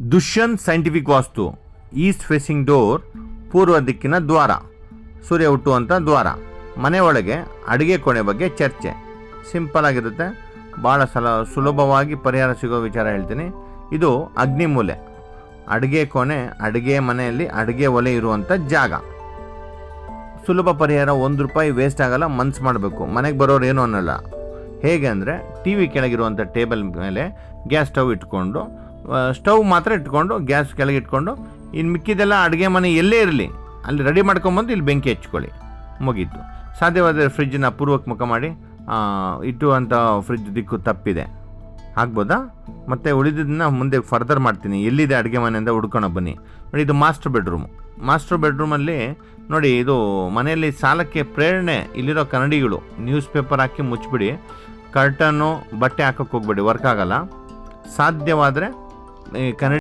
Dushyant scientific vastu, east facing door, ಪೂರ್ವ ದಿಕ್ಕಿನ ದ್ವಾರ, ಸೂರ್ಯ ಹುಟ್ಟುವಂಥ ದ್ವಾರ ಮನೆ ಒಳಗೆ ಅಡುಗೆ ಕೋಣೆ ಬಗ್ಗೆ ಚರ್ಚೆ. ಸಿಂಪಲ್ ಆಗಿರುತ್ತೆ. ಭಾಳ ಸಲ ಸುಲಭವಾಗಿ ಪರಿಹಾರ ಸಿಗೋ ವಿಚಾರ ಹೇಳ್ತೀನಿ. ಇದು ಅಗ್ನಿ ಮೂಲೆ. ಅಡುಗೆ ಕೋಣೆ, ಅಡುಗೆ ಮನೆಯಲ್ಲಿ ಅಡುಗೆ ಒಲೆ ಇರುವಂಥ ಜಾಗ. ಸುಲಭ ಪರಿಹಾರ ಒಂದು ರೂಪಾಯಿ ವೇಸ್ಟ್ ಆಗಲ್ಲ ಮನ್ಸು ಮಾಡಬೇಕು. ಮನೆಗೆ ಬರೋರು ಏನು ಅನ್ನೋಲ್ಲ. ಹೇಗೆ ಅಂದರೆ ಟಿ ವಿ ಕೆಳಗಿರುವಂಥ ಟೇಬಲ್ ಮೇಲೆ ಗ್ಯಾಸ್ ಸ್ಟವ್ ಇಟ್ಕೊಂಡು ಸ್ಟವ್ ಮಾತ್ರ ಇಟ್ಕೊಂಡು, ಗ್ಯಾಸ್ ಕೆಳಗೆ ಇಟ್ಕೊಂಡು ಇನ್ನು ಮಿಕ್ಕಿದೆಲ್ಲ ಅಡುಗೆ ಮನೆ ಎಲ್ಲೇ ಇರಲಿ, ಅಲ್ಲಿ ರೆಡಿ ಮಾಡ್ಕೊಂಬಂದು ಇಲ್ಲಿ ಬೆಂಕಿ ಹಚ್ಕೊಳ್ಳಿ. ಮುಗೀತು. ಸಾಧ್ಯವಾದರೆ ಫ್ರಿಜ್ಜನ್ನ ಮುಖ ಮಾಡಿ ಇಟ್ಟು ಇಟ್ಟುವಂಥ ಫ್ರಿಜ್ ದಿಕ್ಕು ತಪ್ಪಿದೆ. ಆಗ್ಬೋದಾ? ಮತ್ತು ಉಳಿದಿದ್ದನ್ನ ಮುಂದೆ ಫರ್ದರ್ ಮಾಡ್ತೀನಿ. ಎಲ್ಲಿದೆ ಅಡುಗೆ ಮನೆಯಿಂದ ಹುಡ್ಕೊಂಡು ಬನ್ನಿ. ನೋಡಿ, ಇದು ಮಾಸ್ಟರ್ ಬೆಡ್ರೂಮ್ ಮಾಸ್ಟರ್ ಬೆಡ್ರೂಮಲ್ಲಿ ನೋಡಿ, ಇದು ಮನೆಯಲ್ಲಿ ಸಾಲಕ್ಕೆ ಪ್ರೇರಣೆ ಇಲ್ಲಿರೋ ಕನ್ನಡಿಗಳು. ನ್ಯೂಸ್ ಪೇಪರ್ ಹಾಕಿ ಮುಚ್ಚಿಬಿಡಿ ಕರ್ಟನ್ನು ಬಟ್ಟೆ ಹಾಕೋಕ್ಕೆ ಹೋಗ್ಬೇಡಿ ವರ್ಕ್ ಆಗೋಲ್ಲ. ಸಾಧ್ಯವಾದರೆ eh, Canary